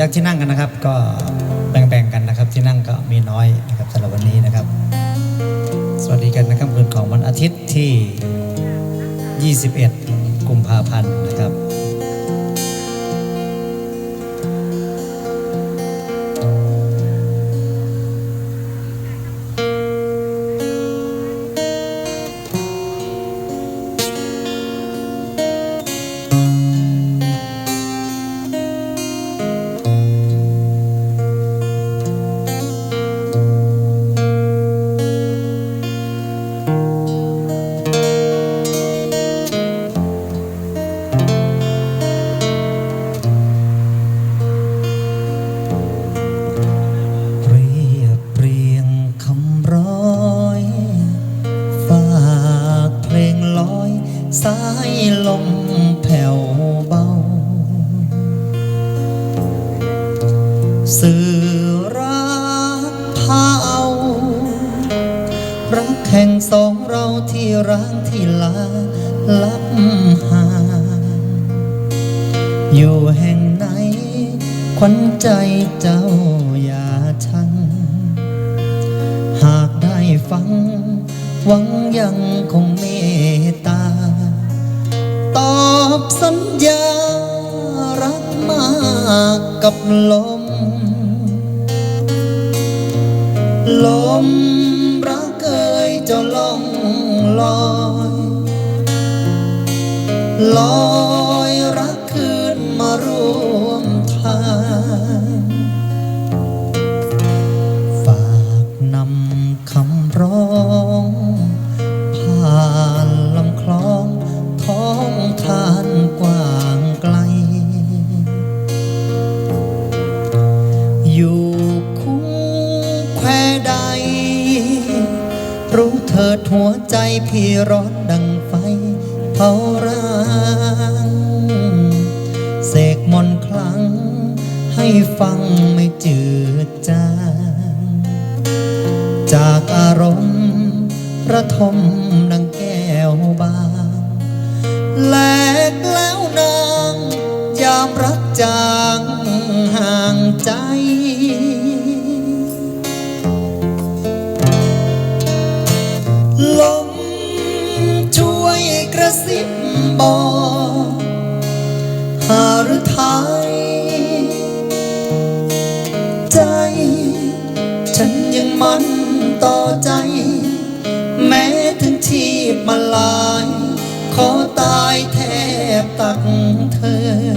ยากที่นั่งกันนะครับ ก็แบ่งๆกันนะครับ ที่นั่งก็มีน้อยนะครับสำหรับวันนี้นะครับ สวัสดีกันนะครับคืนของวันอาทิตย์ที่ 21 กุมภาพันธ์นะครับ ลมแผ่วเบา สื่อรักพาเอารักแห่งสองเราที่ร้างที่ลาลับห่างอยู่แห่งไหนขวัญใจเจ้าอย่าชังหากได้ฟังหวังยังคงเม ตอบสัญญารักมากกับลม ลมรักเอ่ยจะล่องลอยลอย พี่ร้อนดังไฟเผาร้างเสกมนคลัง ให้ฟังไม่จืดจางจากอารมณ์ระทมดังแก้วบางแหลกแล้วนาง ยามรักจางห่างใจ บอหาหรือไทย ใจ ฉันยังมันต่อใจ แม้ถึงชีพมาลาย ขอตายแทบตักเธอ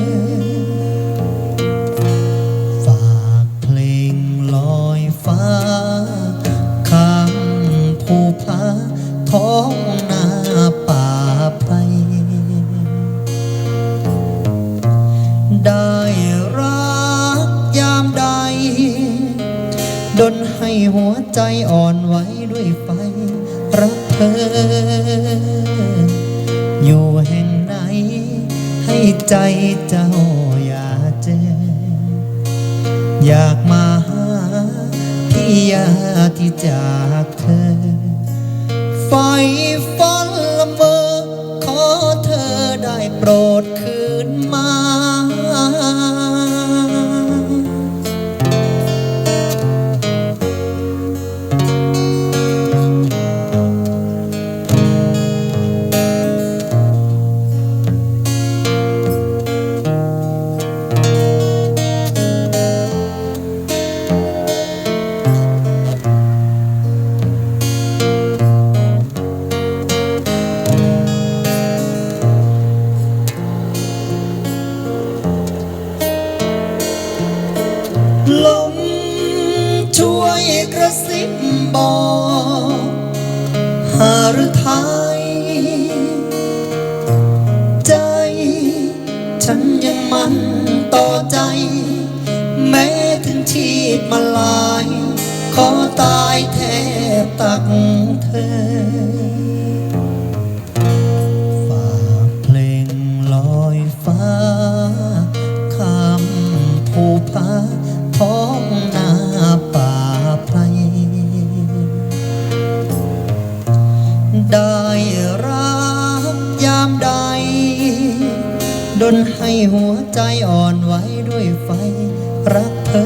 ดนให้หัวใจอ่อนไหวด้วยไฟรักเธอ อยู่แห่งไหน ให้ใจเจ้าอยากเจอ อยากมาหาที่ยาที่จากเธอ ไฟฟันละเมอขอเธอได้โปรด หาหรือไทย ใจฉันยังมันต่อใจ แม้ถึงชีพมาลาย ขอตายแทบตักเธอ ฝากเพลงลอยฟ้าามใด ดนให้หัวใจอ่อนไหวด้วยไฟรักเธอ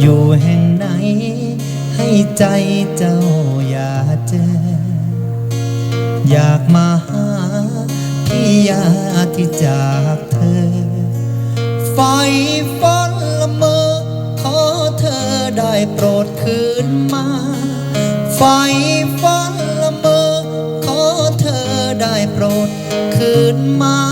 อยู่แห่งไหน ให้ใจเจ้าอย่าเจอ อยากมาหาพี่ยาที่จากเธอ ไฟฝันละเมอ ขอเธอได้โปรดคืนมา ไฟฝั โรธคืนมา